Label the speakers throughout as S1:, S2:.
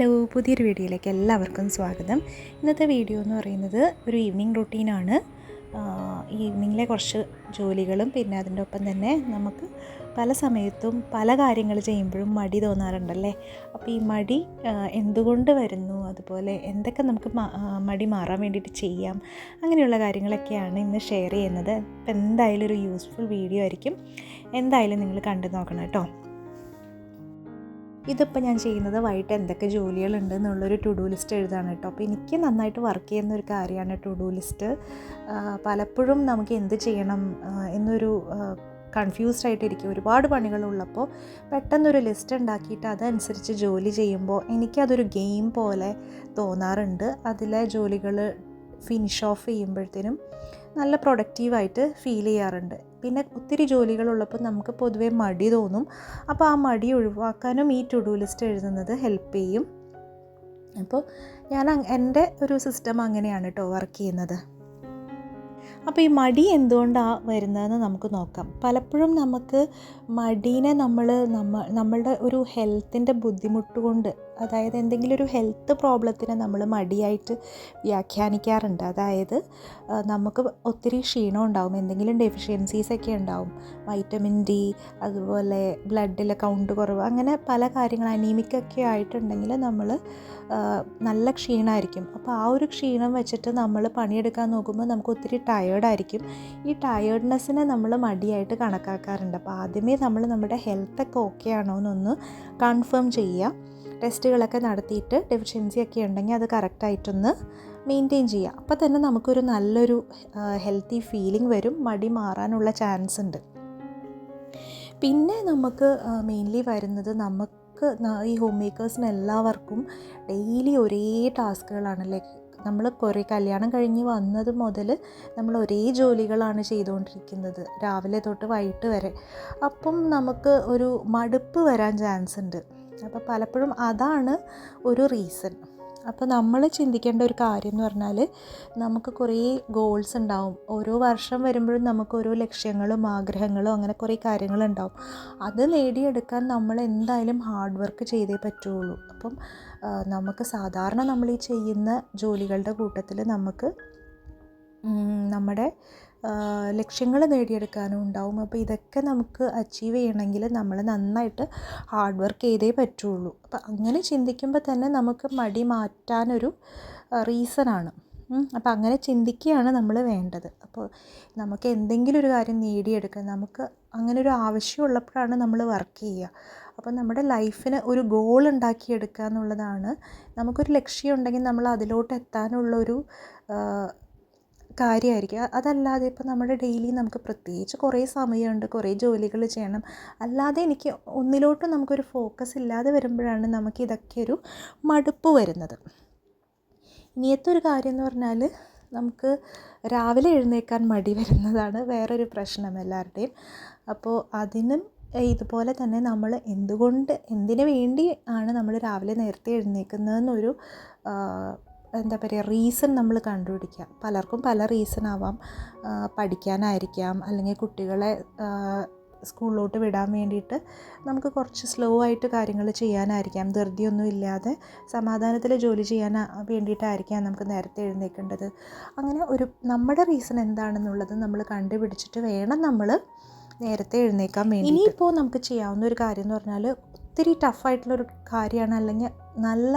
S1: hello പുതിയൊരു വീഡിയോയിലേക്ക് എല്ലാവർക്കും സ്വാഗതം ഇന്നത്തെ വീഡിയോ എന്ന് പറയുന്നത് ഒരു ഈവനിങ് റുട്ടീനാണ് ഈവനിങ്ങിലെ കുറച്ച് ജോലികളും പിന്നെ അതിൻ്റെ ഒപ്പം തന്നെ നമുക്ക് പല സമയത്തും പല കാര്യങ്ങൾ ചെയ്യുമ്പോഴും മടി തോന്നാറുണ്ടല്ലേ അപ്പോൾ ഈ മടി എന്തുകൊണ്ട് വരുന്നു അതുപോലെ എന്തൊക്കെ നമുക്ക് മടി മാറാൻ വേണ്ടിയിട്ട് ചെയ്യാം അങ്ങനെയുള്ള കാര്യങ്ങളൊക്കെയാണ് ഇന്ന് ഷെയർ ചെയ്യുന്നത് എന്തായാലും ഒരു യൂസ്ഫുൾ വീഡിയോ ആയിരിക്കും എന്തായാലും നിങ്ങൾ കണ്ടു നോക്കണം കേട്ടോ ഇതിപ്പോൾ ഞാൻ ചെയ്യുന്നത് വൈകിട്ട് എന്തൊക്കെ ജോലികളുണ്ട് എന്നുള്ളൊരു ടു ഡു ലിസ്റ്റ് എഴുതാണ് കേട്ടോ അപ്പോൾ എനിക്ക് നന്നായിട്ട് വർക്ക് ചെയ്യുന്ന ഒരു കാര്യമാണ് ടു ഡു ലിസ്റ്റ് പലപ്പോഴും നമുക്ക് എന്ത് ചെയ്യണം എന്നൊരു കൺഫ്യൂസ്ഡ് ആയിട്ടിരിക്കും ഒരുപാട് പണികളുള്ളപ്പോൾ പെട്ടെന്നൊരു ലിസ്റ്റ് ഉണ്ടാക്കിയിട്ട് അതനുസരിച്ച് ജോലി ചെയ്യുമ്പോൾ എനിക്കതൊരു ഗെയിം പോലെ തോന്നാറുണ്ട് അതിലെ ജോലികൾ ഫിനിഷ് ഓഫ് ചെയ്യുമ്പോഴത്തേനും നല്ല പ്രൊഡക്റ്റീവായിട്ട് ഫീൽ ചെയ്യാറുണ്ട് പിന്നെ ഒത്തിരി ജോലികളുള്ളപ്പോൾ നമുക്ക് പൊതുവേ മടി തോന്നും അപ്പോൾ ആ മടി ഒഴിവാക്കാനും ഈ ടു ഡു ലിസ്റ്റ് എഴുതുന്നത് ഹെൽപ്പ് ചെയ്യും അപ്പോൾ ഞാൻ എൻ്റെ ഒരു സിസ്റ്റം അങ്ങനെയാണ് കേട്ടോ വർക്ക് ചെയ്യുന്നത് അപ്പോൾ ഈ മടി എന്തുകൊണ്ടാണ് വരുന്നതെന്ന് നമുക്ക് നോക്കാം പലപ്പോഴും നമുക്ക് മടീനെ നമ്മൾ നമ്മ നമ്മളുടെ ഒരു ഹെൽത്തിൻ്റെ ബുദ്ധിമുട്ട് കൊണ്ട് അതായത് എന്തെങ്കിലും ഒരു ഹെൽത്ത് പ്രോബ്ലത്തിനെ നമ്മൾ മടിയായിട്ട് വ്യാഖ്യാനിക്കാറുണ്ട് അതായത് നമുക്ക് ഒത്തിരി ക്ഷീണം ഉണ്ടാവും എന്തെങ്കിലും ഡെഫിഷ്യൻസീസ് ഒക്കെ ഉണ്ടാവും വൈറ്റമിൻ ഡി അതുപോലെ ബ്ലഡിലെ കൗണ്ട് കുറവ് അങ്ങനെ പല കാര്യങ്ങൾ അനീമിക്കൊക്കെ ആയിട്ടുണ്ടെങ്കിൽ നമ്മൾ നല്ല ക്ഷീണമായിരിക്കും അപ്പോൾ ആ ഒരു ക്ഷീണം വെച്ചിട്ട് നമ്മൾ പണിയെടുക്കാൻ നോക്കുമ്പോൾ നമുക്ക് ഒത്തിരി ടയേർഡായിരിക്കും ഈ ടയേർഡ്നെസ്സിനെ നമ്മൾ മടിയായിട്ട് കണക്കാക്കാറുണ്ട് അപ്പോൾ ആദ്യമേ നമ്മൾ നമ്മുടെ ഹെൽത്തൊക്കെ ഓക്കെ ആണോ എന്നൊന്ന് കൺഫേം ചെയ്യുക ടെസ്റ്റുകളൊക്കെ നടത്തിയിട്ട് ഡെഫിഷ്യൻസി ഒക്കെ ഉണ്ടെങ്കിൽ അത് കറക്റ്റായിട്ടൊന്ന് മെയിൻറ്റെയിൻ ചെയ്യുക അപ്പോൾ തന്നെ നമുക്കൊരു നല്ലൊരു ഹെൽത്തി ഫീലിംഗ് വരും മടി മാറാനുള്ള ചാൻസ് ഉണ്ട് പിന്നെ നമുക്ക് മെയിൻലി വരുന്നത് നമുക്ക് ഈ ഹോം മേക്കേഴ്സിന് എല്ലാവർക്കും ഡെയിലി ഒരേ ടാസ്കുകളാണ് ലൈക്ക് നമ്മൾ കുറേ കല്യാണം കഴിഞ്ഞ് വന്നത് മുതൽ നമ്മൾ ഒരേ ജോലികളാണ് ചെയ്തുകൊണ്ടിരിക്കുന്നത് രാവിലെ തൊട്ട് വൈകിട്ട് വരെ അപ്പം നമുക്ക് ഒരു മടുപ്പ് വരാൻ ചാൻസ് ഉണ്ട് അപ്പോൾ പലപ്പോഴും അതാണ് ഒരു റീസൺ അപ്പോൾ നമ്മൾ ചിന്തിക്കേണ്ട ഒരു കാര്യം എന്ന് പറഞ്ഞാൽ നമുക്ക് കുറേ ഗോൾസ് ഉണ്ടാവും ഓരോ വർഷം വരുമ്പോഴും നമുക്ക് ഓരോ ലക്ഷ്യങ്ങളും ആഗ്രഹങ്ങളും അങ്ങനെ കുറേ കാര്യങ്ങളുണ്ടാവും അത് നേടിയെടുക്കാൻ നമ്മൾ എന്തായാലും ഹാർഡ് വർക്ക് ചെയ്തേ പറ്റുള്ളൂ അപ്പം നമുക്ക് സാധാരണ നമ്മൾ ഈ ചെയ്യുന്ന ജോലികളുടെ കൂട്ടത്തിൽ നമുക്ക് നമ്മുടെ ലക്ഷ്യങ്ങൾ നേടിയെടുക്കാനും ഉണ്ടാവും അപ്പോൾ ഇതൊക്കെ നമുക്ക് അച്ചീവ് ചെയ്യണമെങ്കിൽ നമ്മൾ നന്നായിട്ട് ഹാർഡ് വർക്ക് ചെയ്തേ പറ്റുള്ളൂ അപ്പോൾ അങ്ങനെ ചിന്തിക്കുമ്പോൾ തന്നെ നമുക്ക് മടി മാറ്റാനൊരു റീസണാണ് അപ്പോൾ അങ്ങനെ ചിന്തിക്കുകയാണ് നമ്മൾ വേണ്ടത് അപ്പോൾ നമുക്ക് എന്തെങ്കിലും ഒരു കാര്യം നേടിയെടുക്കാൻ നമുക്ക് അങ്ങനെ ഒരു ആവശ്യമുള്ളപ്പോഴാണ് നമ്മൾ വർക്ക് ചെയ്യുക അപ്പോൾ നമ്മുടെ ലൈഫിന് ഒരു ഗോൾ ഉണ്ടാക്കിയെടുക്കുക എന്നുള്ളതാണ് നമുക്കൊരു ലക്ഷ്യമുണ്ടെങ്കിൽ നമ്മൾ അതിലോട്ട് എത്താനുള്ള ഒരു കാര്യമായിരിക്കും അതല്ലാതെ ഇപ്പോൾ നമ്മുടെ ഡെയിലി നമുക്ക് പ്രത്യേകിച്ച് കുറേ സമയമുണ്ട് കുറേ ജോലികൾ ചെയ്യണം അല്ലാതെ എനിക്ക് ഒന്നിലോട്ടും നമുക്കൊരു ഫോക്കസ് ഇല്ലാതെ വരുമ്പോഴാണ് നമുക്ക് ഇതൊക്കെ ഒരു മടുപ്പ് വരുന്നത് ഇനിയത്തെ ഒരു കാര്യം എന്ന് പറഞ്ഞാൽ നമുക്ക് രാവിലെ എഴുന്നേക്കാൻ മടി വരുന്നതാണ് വേറൊരു പ്രശ്നം എല്ലാവരുടെയും അപ്പോൾ അതിനും ഇതുപോലെ തന്നെ നമ്മൾ എന്തുകൊണ്ട് എന്തിനു വേണ്ടി ആണ് നമ്മൾ രാവിലെ നേരത്തെ എഴുന്നേക്കുന്നതെന്നൊരു എന്താ പറയുക റീസൺ നമ്മൾ കണ്ടുപിടിക്കുക പലർക്കും പല റീസൺ ആവാം പഠിക്കാനായിരിക്കാം അല്ലെങ്കിൽ കുട്ടികളെ സ്കൂളിലോട്ട് വിടാൻ വേണ്ടിയിട്ട് നമുക്ക് കുറച്ച് സ്ലോ ആയിട്ട് കാര്യങ്ങൾ ചെയ്യാനായിരിക്കാം ധൃതിയൊന്നും ഇല്ലാതെ സമാധാനത്തിൽ ജോലി ചെയ്യാൻ വേണ്ടിയിട്ടായിരിക്കാം നമുക്ക് നേരത്തെ എഴുന്നേക്കേണ്ടത് അങ്ങനെ ഒരു നമ്മുടെ റീസൺ എന്താണെന്നുള്ളത് നമ്മൾ കണ്ടുപിടിച്ചിട്ട് വേണം നമ്മൾ നേരത്തെ എഴുന്നേക്കാൻ വേണ്ടി ഇനിയിപ്പോൾ നമുക്ക് ചെയ്യാവുന്ന ഒരു കാര്യം എന്ന് പറഞ്ഞാൽ ഒത്തിരി ടഫായിട്ടുള്ളൊരു കാര്യമാണ് അല്ലെങ്കിൽ നല്ല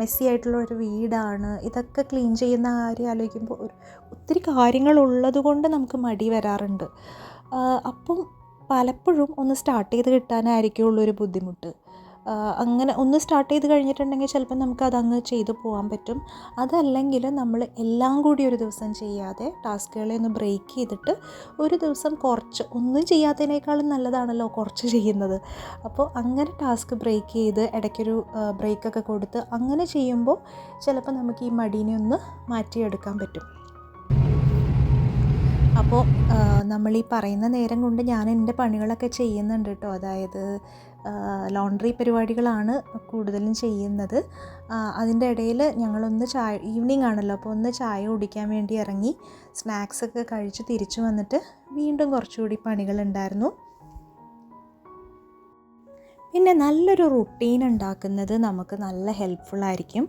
S1: മെസ്സി ആയിട്ടുള്ള ഒരു വീടാണ് ഇതൊക്കെ ക്ലീൻ ചെയ്യുന്ന കാര്യം ആലോചിക്കുമ്പോൾ ഒരു ഒത്തിരി കാര്യങ്ങളുള്ളത് കൊണ്ട് നമുക്ക് മടി വരാറുണ്ട് അപ്പം പലപ്പോഴും ഒന്ന് സ്റ്റാർട്ട് ചെയ്ത് കിട്ടാനായിരിക്കുള്ളൂ ഒരു ബുദ്ധിമുട്ട് അങ്ങനെ ഒന്ന് സ്റ്റാർട്ട് ചെയ്ത് കഴിഞ്ഞിട്ടുണ്ടെങ്കിൽ ചിലപ്പോൾ നമുക്ക് അങ്ങ് ചെയ്തു പോകാൻ പറ്റും അതല്ലെങ്കിൽ നമ്മൾ എല്ലാം കൂടി ഒരു ദിവസം ചെയ്യാതെ ടാസ്കുകളെ ഒന്ന് ബ്രേക്ക് ചെയ്തിട്ട് ഒരു ദിവസം കുറച്ച് ഒന്നും ചെയ്യാത്തതിനേക്കാളും നല്ലതാണല്ലോ കുറച്ച് ചെയ്യുന്നത് അപ്പോൾ അങ്ങനെ ടാസ്ക് ബ്രേക്ക് ചെയ്ത് ഇടയ്ക്കൊരു ബ്രേക്കൊക്കെ കൊടുത്ത് അങ്ങനെ ചെയ്യുമ്പോൾ ചിലപ്പോൾ നമുക്ക് ഈ മടീനെ ഒന്ന് മാറ്റിയെടുക്കാൻ പറ്റും അപ്പോൾ നമ്മൾ ഈ പറയുന്ന നേരം കൊണ്ട് ഞാൻ എൻ്റെ പണികളൊക്കെ ചെയ്യുന്നുണ്ട് കേട്ടോ അതായത് ലോണ്ടറി പരിപാടികളാണ് കൂടുതലും ചെയ്യുന്നത് അതിൻ്റെ ഇടയിൽ ഞങ്ങളൊന്ന് ചായ ഈവനിങ് ആണല്ലോ അപ്പോൾ ഒന്ന് ചായ കുടിക്കാൻ വേണ്ടി ഇറങ്ങി സ്നാക്സ് ഒക്കെ കഴിച്ച് തിരിച്ചു വന്നിട്ട് വീണ്ടും കുറച്ചുകൂടി പണികളുണ്ടായിരുന്നു പിന്നെ നല്ലൊരു റുട്ടീൻ ഉണ്ടാക്കുന്നത് നമുക്ക് നല്ല ആയിരിക്കും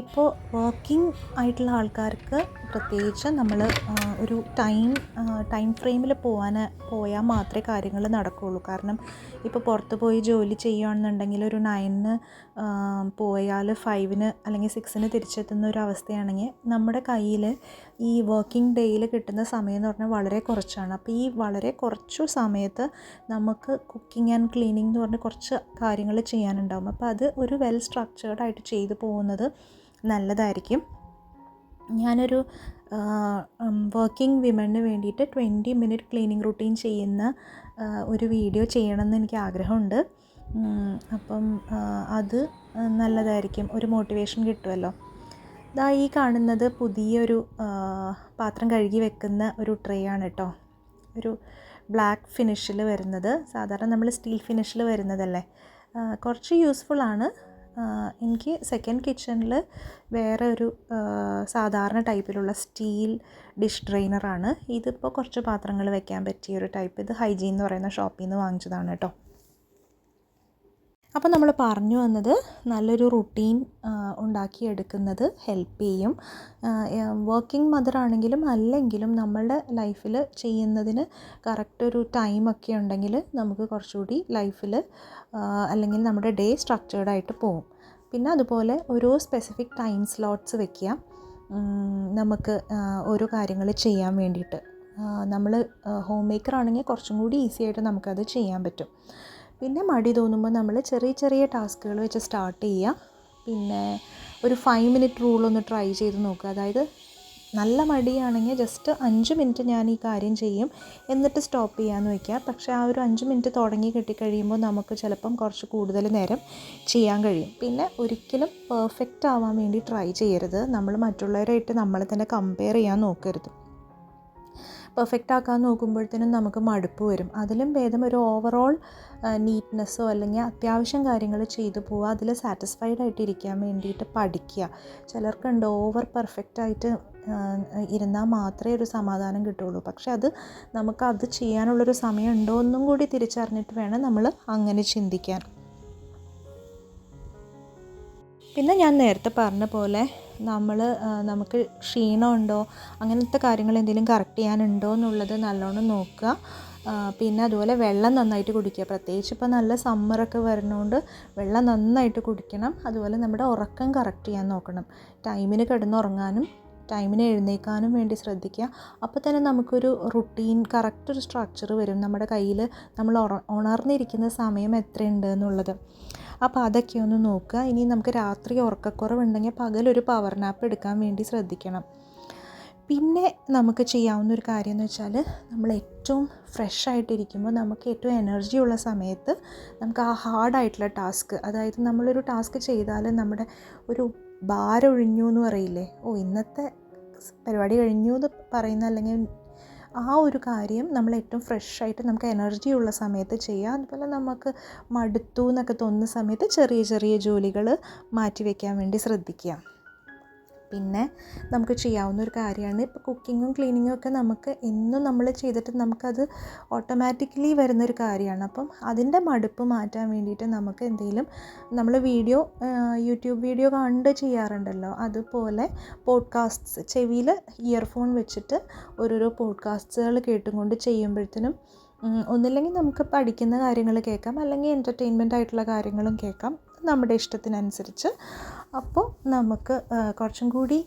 S1: ഇപ്പോൾ വർക്കിംഗ് ആയിട്ടുള്ള ആൾക്കാർക്ക് പ്രത്യേകിച്ച് നമ്മൾ ഒരു ടൈം ടൈം ഫ്രെയിമിൽ പോകാൻ പോയാൽ മാത്രമേ കാര്യങ്ങൾ നടക്കുകയുള്ളൂ കാരണം ഇപ്പോൾ പുറത്ത് പോയി ജോലി ചെയ്യുകയാണെന്നുണ്ടെങ്കിൽ ഒരു നയനിന് പോയാൽ ഫൈവിന് അല്ലെങ്കിൽ സിക്സിന് തിരിച്ചെത്തുന്ന ഒരു അവസ്ഥയാണെങ്കിൽ നമ്മുടെ കയ്യിൽ ഈ വർക്കിംഗ് ഡേയിൽ കിട്ടുന്ന സമയം എന്ന് പറഞ്ഞാൽ വളരെ കുറച്ചാണ് അപ്പോൾ ഈ വളരെ കുറച്ചു സമയത്ത് നമുക്ക് കുക്കിംഗ് ആൻഡ് ക്ലീനിങ് എന്ന് പറഞ്ഞ് കുറച്ച് കാര്യങ്ങൾ ചെയ്യാനുണ്ടാകും അപ്പോൾ അത് ഒരു വെൽ സ്ട്രക്ചേർഡായിട്ട് ചെയ്തു പോകുന്നത് നല്ലതായിരിക്കും ഞാനൊരു വർക്കിംഗ് വിമണിന് വേണ്ടിയിട്ട് ട്വൻറ്റി മിനിറ്റ് ക്ലീനിങ് റുട്ടീൻ ചെയ്യുന്ന ഒരു വീഡിയോ ചെയ്യണമെന്ന് എനിക്ക് ആഗ്രഹമുണ്ട് അപ്പം അത് നല്ലതായിരിക്കും ഒരു മോട്ടിവേഷൻ കിട്ടുമല്ലോ ഇതാ ഈ കാണുന്നത് പുതിയൊരു പാത്രം കഴുകി വെക്കുന്ന ഒരു ട്രേ ആണ് കേട്ടോ ഒരു ബ്ലാക്ക് ഫിനിഷിൽ വരുന്നത് സാധാരണ നമ്മൾ സ്റ്റീൽ ഫിനിഷിൽ വരുന്നതല്ലേ കുറച്ച് യൂസ്ഫുൾ ആണ് എനിക്ക് സെക്കൻഡ് കിച്ചണിൽ വേറെ ഒരു സാധാരണ ടൈപ്പിലുള്ള സ്റ്റീൽ ഡിഷ് ട്രെയിനറാണ് ഇതിപ്പോൾ കുറച്ച് പാത്രങ്ങൾ വെക്കാൻ പറ്റിയ ഒരു ടൈപ്പ് ഇത് ഹൈജീൻ എന്ന് പറയുന്ന ഷോപ്പിൽ നിന്ന് വാങ്ങിച്ചതാണ് കേട്ടോ അപ്പോൾ നമ്മൾ പറഞ്ഞു വന്നത് നല്ലൊരു റുട്ടീൻ ഉണ്ടാക്കിയെടുക്കുന്നത് ഹെൽപ്പ് ചെയ്യും വർക്കിംഗ് മദർ ആണെങ്കിലും അല്ലെങ്കിലും നമ്മളുടെ ലൈഫിൽ ചെയ്യുന്നതിന് കറക്റ്റ് ഒരു ടൈമൊക്കെ ഉണ്ടെങ്കിൽ നമുക്ക് കുറച്ചുകൂടി ലൈഫിൽ അല്ലെങ്കിൽ നമ്മുടെ ഡേ സ്ട്രക്ചേർഡായിട്ട് പോകും പിന്നെ അതുപോലെ ഓരോ സ്പെസിഫിക് ടൈം സ്ലോട്ട്സ് വെക്കുക നമുക്ക് ഓരോ കാര്യങ്ങൾ ചെയ്യാൻ വേണ്ടിയിട്ട് നമ്മൾ ഹോം മേക്കർ ആണെങ്കിൽ കുറച്ചും കൂടി ഈസി ആയിട്ട് നമുക്കത് ചെയ്യാൻ പറ്റും പിന്നെ മടി തോന്നുമ്പോൾ നമ്മൾ ചെറിയ ചെറിയ ടാസ്കുകൾ വെച്ച് സ്റ്റാർട്ട് ചെയ്യുക പിന്നെ ഒരു ഫൈവ് മിനിറ്റ് റൂൾ ഒന്ന് ട്രൈ ചെയ്ത് നോക്കുക അതായത് നല്ല മടിയാണെങ്കിൽ ജസ്റ്റ് അഞ്ച് മിനിറ്റ് ഞാൻ ഈ കാര്യം ചെയ്യും എന്നിട്ട് സ്റ്റോപ്പ് ചെയ്യാമെന്ന് വയ്ക്കുക പക്ഷേ ആ ഒരു അഞ്ച് മിനിറ്റ് തുടങ്ങി കിട്ടിക്കഴിയുമ്പോൾ നമുക്ക് ചിലപ്പം കുറച്ച് കൂടുതൽ നേരം ചെയ്യാൻ കഴിയും പിന്നെ ഒരിക്കലും പെർഫെക്റ്റ് ആവാൻ വേണ്ടി ട്രൈ ചെയ്യരുത് നമ്മൾ മറ്റുള്ളവരായിട്ട് നമ്മളെ തന്നെ കമ്പയർ ചെയ്യാൻ നോക്കരുത് പെർഫെക്റ്റ് ആക്കാൻ നോക്കുമ്പോഴത്തേനും നമുക്ക് മടുപ്പ് വരും അതിലും ഭേദം ഒരു ഓവറോൾ നീറ്റ്നെസ്സോ അല്ലെങ്കിൽ അത്യാവശ്യം കാര്യങ്ങൾ ചെയ്തു പോവുക അതിൽ സാറ്റിസ്ഫൈഡ് ആയിട്ട് ഇരിക്കാൻ വേണ്ടിയിട്ട് പഠിക്കുക ചിലർക്കുണ്ട് ഓവർ പെർഫെക്റ്റായിട്ട് ഇരുന്നാൽ മാത്രമേ ഒരു സമാധാനം കിട്ടുള്ളൂ പക്ഷേ അത് നമുക്ക് അത് ചെയ്യാനുള്ളൊരു സമയമുണ്ടോ എന്നും കൂടി തിരിച്ചറിഞ്ഞിട്ട് വേണം നമ്മൾ അങ്ങനെ ചിന്തിക്കാൻ പിന്നെ ഞാൻ നേരത്തെ പറഞ്ഞ പോലെ നമ്മൾ നമുക്ക് ക്ഷീണമുണ്ടോ അങ്ങനത്തെ കാര്യങ്ങൾ എന്തെങ്കിലും കറക്റ്റ് ചെയ്യാനുണ്ടോ എന്നുള്ളത് നല്ലോണം നോക്കുക പിന്നെ അതുപോലെ വെള്ളം നന്നായിട്ട് കുടിക്കുക പ്രത്യേകിച്ച് ഇപ്പോൾ നല്ല സമ്മറൊക്കെ വരുന്നതുകൊണ്ട് വെള്ളം നന്നായിട്ട് കുടിക്കണം അതുപോലെ നമ്മുടെ ഉറക്കം കറക്റ്റ് ചെയ്യാൻ നോക്കണം ടൈമിന് കിടന്നുറങ്ങാനും ടൈമിന് എഴുന്നേൽക്കാനും വേണ്ടി ശ്രദ്ധിക്കുക അപ്പോൾ തന്നെ നമുക്കൊരു റുട്ടീൻ കറക്റ്റ് ഒരു സ്ട്രക്ചർ വരും നമ്മുടെ കയ്യിൽ നമ്മൾ ഉണർന്നിരിക്കുന്ന സമയം എത്രയുണ്ട് എന്നുള്ളത് അപ്പോൾ അതൊക്കെ ഒന്ന് നോക്കുക ഇനി നമുക്ക് രാത്രി ഉറക്കക്കുറവുണ്ടെങ്കിൽ പകലൊരു പവർ നാപ്പ് എടുക്കാൻ വേണ്ടി ശ്രദ്ധിക്കണം പിന്നെ നമുക്ക് ചെയ്യാവുന്ന ഒരു കാര്യം എന്ന് വെച്ചാൽ നമ്മൾ ഏറ്റവും ഫ്രഷ് ആയിട്ടിരിക്കുമ്പോൾ നമുക്ക് ഏറ്റവും എനർജി ഉള്ള സമയത്ത് നമുക്ക് ആ ഹാർഡായിട്ടുള്ള ടാസ്ക് അതായത് നമ്മളൊരു ടാസ്ക് ചെയ്താൽ നമ്മുടെ ഒരു ഭാരൊഴിഞ്ഞു എന്ന് പറയില്ലേ ഓ ഇന്നത്തെ പരിപാടി കഴിഞ്ഞു എന്ന് പറയുന്ന അല്ലെങ്കിൽ ആ ഒരു കാര്യം നമ്മൾ ഏറ്റവും ഫ്രഷായിട്ട് നമുക്ക് എനർജി ഉള്ള സമയത്ത് ചെയ്യാം അതുപോലെ നമുക്ക് മടുത്തു എന്നൊക്കെ തോന്നുന്ന സമയത്ത് ചെറിയ ചെറിയ ജോലികൾ മാറ്റിവെക്കാൻ വേണ്ടി ശ്രദ്ധിക്കുക പിന്നെ നമുക്ക് ചെയ്യാവുന്ന ഒരു കാര്യമാണ് ഇപ്പോൾ കുക്കിങ്ങും ക്ലീനിങ്ങും ഒക്കെ നമുക്ക് എന്നും നമ്മൾ ചെയ്തിട്ട് നമുക്കത് ഓട്ടോമാറ്റിക്കലി വരുന്നൊരു കാര്യമാണ് അപ്പം അതിൻ്റെ മടുപ്പ് മാറ്റാൻ വേണ്ടിയിട്ട് നമുക്ക് എന്തെങ്കിലും നമ്മൾ വീഡിയോ യൂട്യൂബ് വീഡിയോ കണ്ട് ചെയ്യാറുണ്ടല്ലോ അതുപോലെ പോഡ്കാസ്റ്റ്സ് ചെവിയിൽ ഇയർഫോൺ വെച്ചിട്ട് ഓരോരോ പോഡ്കാസ്റ്റുകൾ കേട്ടും കൊണ്ട് ചെയ്യുമ്പോഴത്തേനും ഒന്നില്ലെങ്കിൽ നമുക്ക് പഠിക്കുന്ന കാര്യങ്ങൾ കേൾക്കാം അല്ലെങ്കിൽ എൻ്റർടൈൻമെൻ്റ് ആയിട്ടുള്ള കാര്യങ്ങളും കേൾക്കാം നമ്മുടെ ഇഷ്ടത്തിനനുസരിച്ച് അപ്പോൾ നമുക്ക് കുറച്ചും കൂടി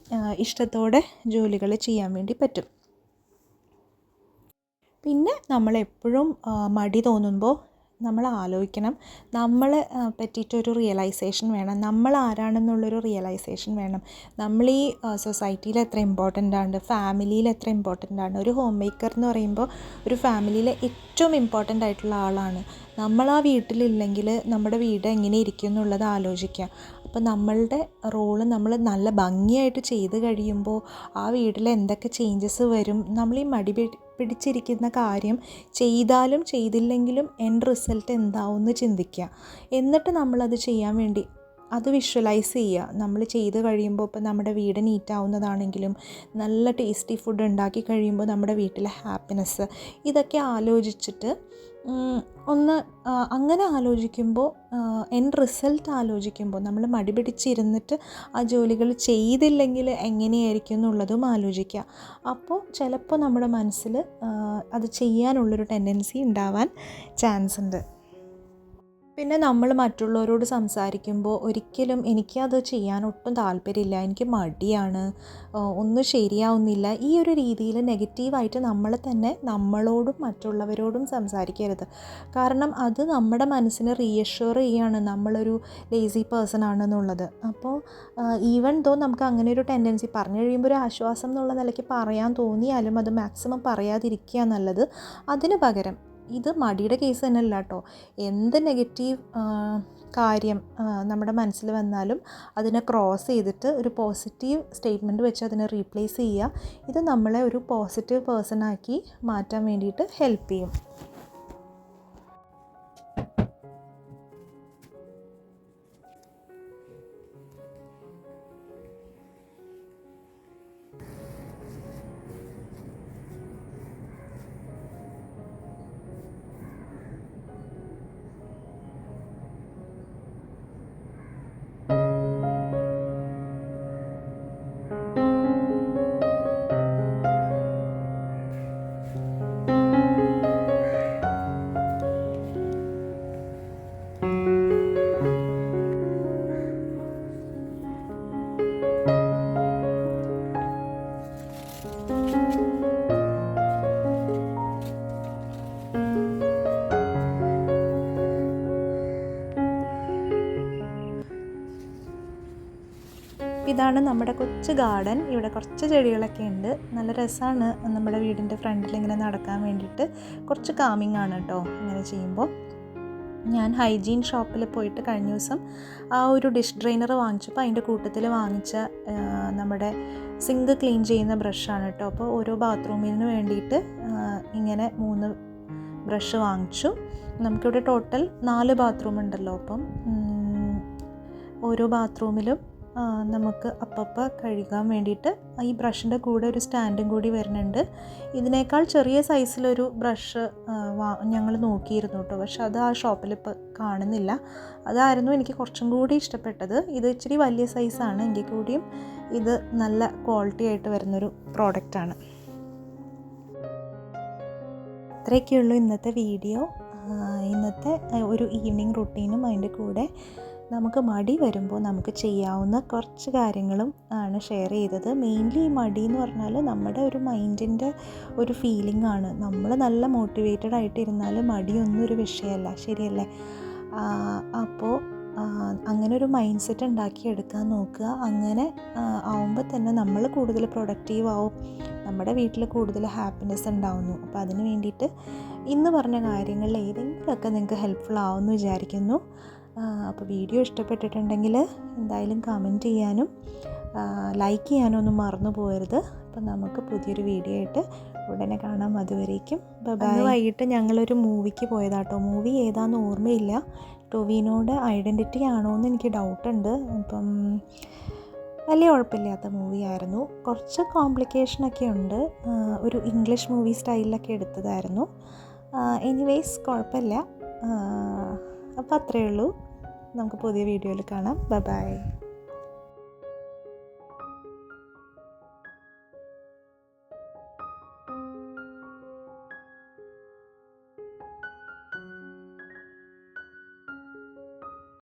S1: ഇഷ്ടത്തോടെ ജോലികൾ ചെയ്യാൻ വേണ്ടി പറ്റും പിന്നെ നമ്മളെപ്പോഴും മടി തോന്നുമ്പോൾ നമ്മൾ ആലോചിക്കണം നമ്മളെ പറ്റിയിട്ടൊരു റിയലൈസേഷൻ വേണം നമ്മൾ ആരാണെന്നുള്ളൊരു റിയലൈസേഷൻ വേണം നമ്മൾ ഈ സൊസൈറ്റിയിൽ എത്ര ഇമ്പോർട്ടൻ്റ് ആണ് ഫാമിലിയിൽ എത്ര ഇമ്പോർട്ടൻ്റ് ആണ് ഒരു ഹോം മേക്കർ എന്ന് പറയുമ്പോൾ ഒരു ഫാമിലിയിലെ ഏറ്റവും ഇമ്പോർട്ടൻ്റ് ആയിട്ടുള്ള ആളാണ് നമ്മൾ ആ വീട്ടിലില്ലെങ്കിൽ നമ്മുടെ വീട് എങ്ങനെ ഇരിക്കും എന്നുള്ളത് ആലോചിക്കുക അപ്പോൾ നമ്മളുടെ റോള് നമ്മൾ നല്ല ഭംഗിയായിട്ട് ചെയ്ത് കഴിയുമ്പോൾ ആ വീട്ടിൽ എന്തൊക്കെ ചേഞ്ചസ് വരും നമ്മൾ ഈ മടി പിടിച്ചിരിക്കുന്ന കാര്യം ചെയ്താലും ചെയ്തില്ലെങ്കിലും എൻഡ് റിസൾട്ട് എന്താവും എന്ന് ചിന്തിക്കുക എന്നിട്ട് നമ്മളത് ചെയ്യാൻ വേണ്ടി അത് വിഷ്വലൈസ് ചെയ്യുക നമ്മൾ ചെയ്ത് കഴിയുമ്പോൾ ഇപ്പം നമ്മുടെ വീട് നീറ്റാവുന്നതാണെങ്കിലും നല്ല ടേസ്റ്റി ഫുഡ് ഉണ്ടാക്കി കഴിയുമ്പോൾ നമ്മുടെ വീട്ടിലെ ഹാപ്പിനെസ് ഇതൊക്കെ ആലോചിച്ചിട്ട് ഒന്ന് അങ്ങനെ ആലോചിക്കുമ്പോൾ എൻ റിസൾട്ട് ആലോചിക്കുമ്പോൾ നമ്മൾ മടി പിടിച്ചിരുന്നിട്ട് ആ ജോലികൾ ചെയ്തില്ലെങ്കിൽ എങ്ങനെയായിരിക്കും എന്നുള്ളതും ആലോചിക്കുക അപ്പോൾ ചിലപ്പോൾ നമ്മുടെ മനസ്സിൽ അത് ചെയ്യാനുള്ളൊരു ടെൻഡൻസി ഉണ്ടാവാൻ ചാൻസ് ഉണ്ട് പിന്നെ നമ്മൾ മറ്റുള്ളവരോട് സംസാരിക്കുമ്പോൾ ഒരിക്കലും എനിക്കത് ചെയ്യാൻ ഒട്ടും താല്പര്യമില്ല എനിക്ക് മടിയാണ് ഒന്നും ശരിയാവുന്നില്ല ഈ ഒരു രീതിയിൽ നെഗറ്റീവായിട്ട് നമ്മൾ തന്നെ നമ്മളോടും മറ്റുള്ളവരോടും സംസാരിക്കരുത് കാരണം അത് നമ്മുടെ മനസ്സിനെ റീയഷ്യൂർ ചെയ്യാണ് നമ്മളൊരു ലേസി പേഴ്സൺ ആണെന്നുള്ളത് അപ്പോൾ ഈവൻ ദോ നമുക്ക് അങ്ങനെ ഒരു ടെൻഡൻസി പറഞ്ഞു കഴിയുമ്പോൾ ഒരു ആശ്വാസം എന്നുള്ള നിലയ്ക്ക് പറയാൻ തോന്നിയാലും അത് മാക്സിമം പറയാതിരിക്കുക എന്നുള്ളത് അതിന് പകരം ഇത് മടിയുടെ കേസ് തന്നെ അല്ല കേട്ടോ എന്ത് നെഗറ്റീവ് കാര്യം നമ്മുടെ മനസ്സിൽ വന്നാലും അതിനെ ക്രോസ് ചെയ്തിട്ട് ഒരു പോസിറ്റീവ് സ്റ്റേറ്റ്മെൻറ്റ് വെച്ച് അതിനെ റീപ്ലേസ് ചെയ്യുക ഇത് നമ്മളെ ഒരു പോസിറ്റീവ് പേഴ്സണാക്കി മാറ്റാൻ വേണ്ടിയിട്ട് ഹെൽപ്പ് ചെയ്യും ഇതാണ് നമ്മുടെ കൊച്ചു ഗാർഡൻ ഇവിടെ കുറച്ച് ചെടികളൊക്കെ ഉണ്ട് നല്ല രസമാണ് നമ്മുടെ വീടിൻ്റെ ഫ്രണ്ടിൽ ഇങ്ങനെ നടക്കാൻ വേണ്ടിയിട്ട് കുറച്ച് കാമിങ് ആണ് കേട്ടോ ഇങ്ങനെ ചെയ്യുമ്പോൾ ഞാൻ ഹൈജീൻ ഷോപ്പിൽ പോയിട്ട് കഴിഞ്ഞ ദിവസം ആ ഒരു ഡിഷ് ഡ്രെയിനർ വാങ്ങിച്ചപ്പോൾ അതിൻ്റെ കൂട്ടത്തിൽ വാങ്ങിച്ച നമ്മുടെ സിങ്ക് ക്ലീൻ ചെയ്യുന്ന ബ്രഷാണ് കേട്ടോ അപ്പോൾ ഓരോ ബാത്റൂമിന് വേണ്ടിയിട്ട് ഇങ്ങനെ മൂന്ന് ബ്രഷ് വാങ്ങിച്ചു നമുക്കിവിടെ ടോട്ടൽ നാല് ബാത്റൂം ഉണ്ടല്ലോ അപ്പം ഓരോ ബാത്റൂമിലും നമുക്ക് അപ്പപ്പോൾ കഴുകാൻ വേണ്ടിയിട്ട് ഈ ബ്രഷിൻ്റെ കൂടെ ഒരു സ്റ്റാൻഡും കൂടി വരുന്നുണ്ട് ഇതിനേക്കാൾ ചെറിയ സൈസിലൊരു ബ്രഷ് ഞങ്ങൾ നോക്കിയിരുന്നു കേട്ടോ പക്ഷെ അത് ആ ഷോപ്പിൽ ഇപ്പോൾ കാണുന്നില്ല അതായിരുന്നു എനിക്ക് കുറച്ചും കൂടി ഇഷ്ടപ്പെട്ടത് ഇത് ഇച്ചിരി വലിയ സൈസാണ് എങ്കിൽ കൂടിയും ഇത് നല്ല ക്വാളിറ്റി ആയിട്ട് വരുന്നൊരു പ്രോഡക്റ്റാണ് ഇത്രയൊക്കെയുള്ളൂ ഇന്നത്തെ വീഡിയോ ഇന്നത്തെ ഒരു ഈവനിങ് റുട്ടീനും അതിൻ്റെ കൂടെ നമുക്ക് മടി വരുമ്പോൾ നമുക്ക് ചെയ്യാവുന്ന കുറച്ച് കാര്യങ്ങളും ആണ് ഷെയർ ചെയ്തത് മെയിൻലി ഈ മടി എന്ന് പറഞ്ഞാൽ നമ്മുടെ ഒരു മൈൻഡിൻ്റെ ഒരു ഫീലിംഗ് ആണ് നമ്മൾ നല്ല മോട്ടിവേറ്റഡ് ആയിട്ടിരുന്നാൽ മടിയൊന്നും ഒരു വിഷയമല്ല ശരിയല്ലേ അപ്പോൾ അങ്ങനെ ഒരു മൈൻഡ് സെറ്റ് ഉണ്ടാക്കിയെടുക്കാൻ നോക്കുക അങ്ങനെ ആവുമ്പോൾ തന്നെ നമ്മൾ കൂടുതൽ പ്രൊഡക്റ്റീവ് ആവും നമ്മുടെ വീട്ടിൽ കൂടുതൽ ഹാപ്പിനെസ് ഉണ്ടാവുന്നു അപ്പോൾ അതിന് വേണ്ടിയിട്ട് ഇന്ന് പറഞ്ഞ കാര്യങ്ങളിൽ ഏതെങ്കിലുമൊക്കെ നിങ്ങൾക്ക് ഹെൽപ്ഫുൾ ആവുമെന്ന് വിചാരിക്കുന്നു അപ്പോൾ വീഡിയോ ഇഷ്ടപ്പെട്ടിട്ടുണ്ടെങ്കിൽ എന്തായാലും കമൻറ്റ് ചെയ്യാനും ലൈക്ക് ചെയ്യാനും ഒന്നും മറന്നു പോകരുത് അപ്പോൾ നമുക്ക് പുതിയൊരു വീഡിയോ ആയിട്ട് ഉടനെ കാണാം അതുവരേക്കും ബബായ് വൈകിട്ട് ഞങ്ങളൊരു മൂവിക്ക് പോയതാട്ടോ മൂവി ഏതാണെന്ന് ഓർമ്മയില്ല ടൊവിനോട് ഐഡൻറ്റിറ്റി ആണോ എന്ന് എനിക്ക് ഡൗട്ടുണ്ട് അപ്പം വലിയ കുഴപ്പമില്ലാത്ത മൂവിയായിരുന്നു കുറച്ച് കോംപ്ലിക്കേഷനൊക്കെ ഉണ്ട് ഒരു ഇംഗ്ലീഷ് മൂവി സ്റ്റൈലിലൊക്കെ എടുത്തതായിരുന്നു എനിവേയ്സ് കുഴപ്പമില്ല അപ്പോൾ അത്രയേ ഉള്ളൂ നമുക്ക് പുതിയ വീഡിയോയിൽ കാണാം ബ ബൈ